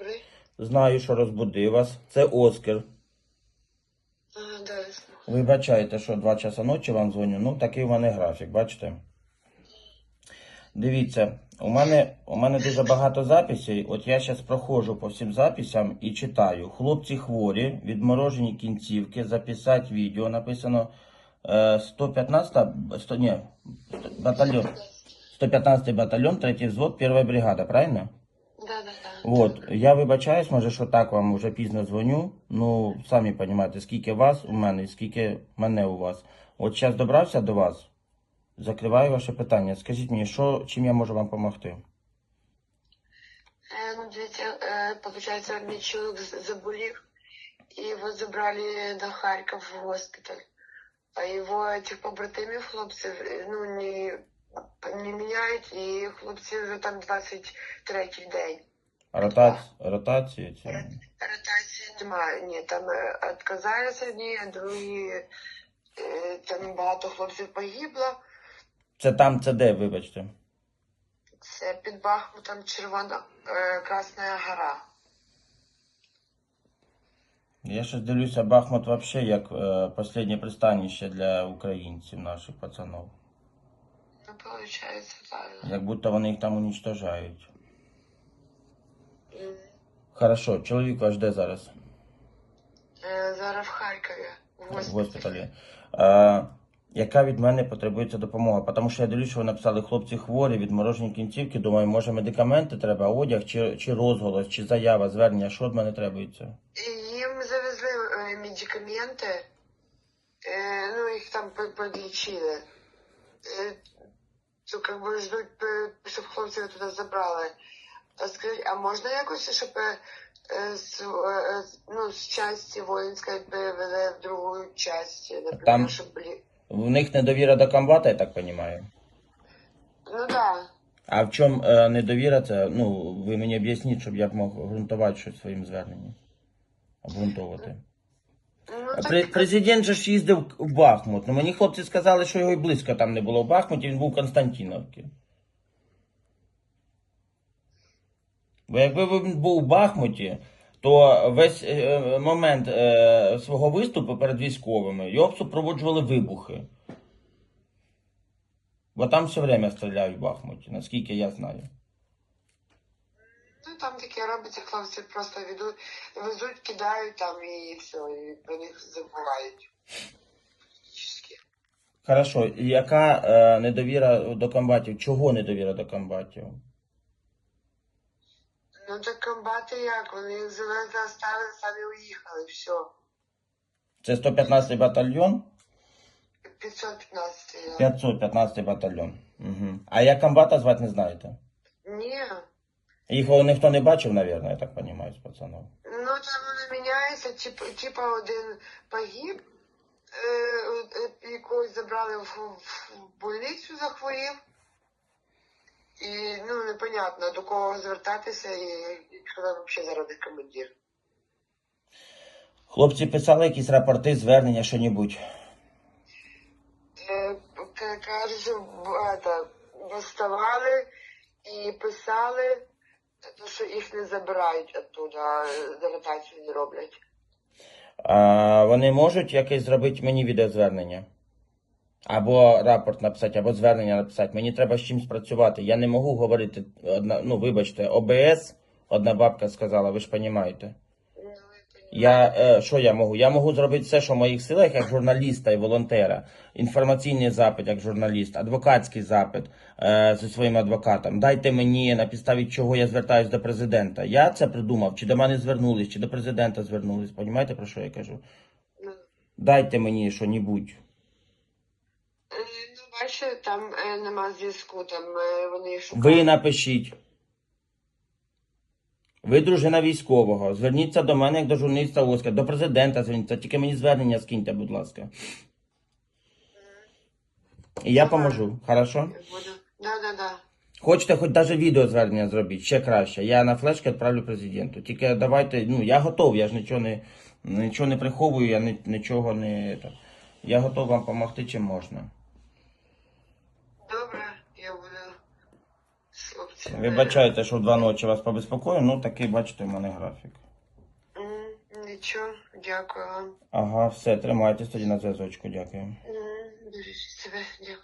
Добрий. Знаю, що розбудив вас. Це Оскар. А, да, я слухаю. Вибачайте, що 2 часа ночі вам дзвоню. Ну, такий у мене графік, бачите? Дивіться, у мене, у мене дуже багато записей. От я зараз проходжу по всім записям і читаю. Хлопці хворі, відморожені кінцівки, записати відео. Написано е, 115 100, ні, батальйон. 115 батальйон, 3 взвод, 1 бригада, правильно? Да, да, да. Я вибачаюсь, може, що так вам вже пізно дзвоню. Ну, самі розумієте, скільки вас у мене і скільки мене у вас. От зараз добрався до вас, закриваю ваше питання. Скажіть мені, що, чим я можу вам допомогти? Е, ну, дивіться, е, мій чоловік заболів, і його забрали до Харкова в госпіталь. А його этих побратимів хлопців е, ну, не, не міняють, і хлопці вже там 23-й день. Ротація, ротація чи... Ротації немає. Ні, там е, відказалися одні, а другі, е, там багато хлопців погибло. Це там, це де, вибачте. Це під Бахмутом червона е, Красна Гора. Я щось дивлюся, Бахмут вообще як останнє пристанище для українців, наших пацанів. Получается, так. Як будто вони їх там уничтожають. М. Хорошо, чоловік ваш де зараз? Е, Зараз в Харкові. В в госпіталі. Е, яка від мене потребується допомога? Тому що я дивлюся, що ви написали хлопці хворі, відморожені кінцівки. Думаю, може медикаменти треба, одяг, чи, чи розголос, чи заява, звернення, що від мене требується? Їм завезли е, медикаменти, е, ну їх там подлічили. Е, то как би е, щоб хлопців туди забрали. А скажіть, а можна якось, щоб е, е, ну, з часті воїнської перевели в другу часть, наприклад, Там- щоб. В них недовіра до комбата, я так розумію. Ну да. А в чому е, недовіра це? Ну, ви мені об'ясніть, щоб я б мог ґрунтувати щось своїм зверненням. Обґрунтовувати. Ну, Пре- Президент же ж їздив в Бахмут. Ну мені хлопці сказали, що його і близько там не було в Бахмуті, він був в Константиновці. Бо якби він був в Бахмуті, то весь е, момент е, свого виступу перед військовими його б супроводжували вибухи. Бо там все время стріляють в Бахмуті, наскільки я знаю. Ну там таке робиться, хлопці просто ведуть, везуть, кидають там і все, і про них забувають. Хорошо, і яка е, недовіра до комбатів? Чого недовіра до комбатів? Ну так комбати як? Вони їх завезли, оставили, самі уїхали, все. Це 115 батальйон? 515 я. 515 батальйон. Угу. А як комбата звати не знаєте? Ні. Їх ніхто не бачив, мабуть, я так розумію, з пацанів. Ну там вони міняються, типу, типа один погиб, е, е, якогось забрали в, в больницю, захворів. І ну непонятно до кого звертатися і якщо там взагалі заради командир. Хлопці писали якісь рапорти, звернення, що-небудь. Е, Кажуть, що доставали і писали, то, що їх не забирають оттуда, делегацію не роблять. А вони можуть якесь зробити мені відеозвернення? Або рапорт написати, або звернення написати. Мені треба з чимось працювати. Я не можу говорити, одна, ну вибачте, ОБС, одна бабка сказала, ви ж розумієте. Я е, що я можу? Я можу зробити все, що в моїх силах, як журналіста і волонтера. Інформаційний запит як журналіст, адвокатський запит е, зі своїм адвокатом. Дайте мені на підставі чого я звертаюсь до президента. Я це придумав, чи до мене звернулись, чи до президента звернулись. Понімаєте, про що я кажу? Ну, Дайте мені що-небудь. Е, Ну, бачите, там е, нема зв'язку, там е, вони шукають. Ви напишіть. Ви дружина військового. Зверніться до мене як до журналіста Оскар, до президента зверніться. Тільки мені звернення скиньте, будь ласка. І я поможу. Хорошо? Да, да, да. Хочете хоч даже відео звернення зробіть, ще краще. Я на флешки відправлю президенту. Тільки давайте, ну я готов, я ж нічого не, нічого не приховую, я нічого не. Я готов вам допомогти чим можна. Добре, я буду з хлопцем хлопці. Вибачайте, що в два ночі вас побезпокою, ну такий, бачите, в мене графік. М, Нічого, дякую вам. Ага, все, тримайтесь тоді на зв'язочку, дякую. М, Бережіть себе, дякую.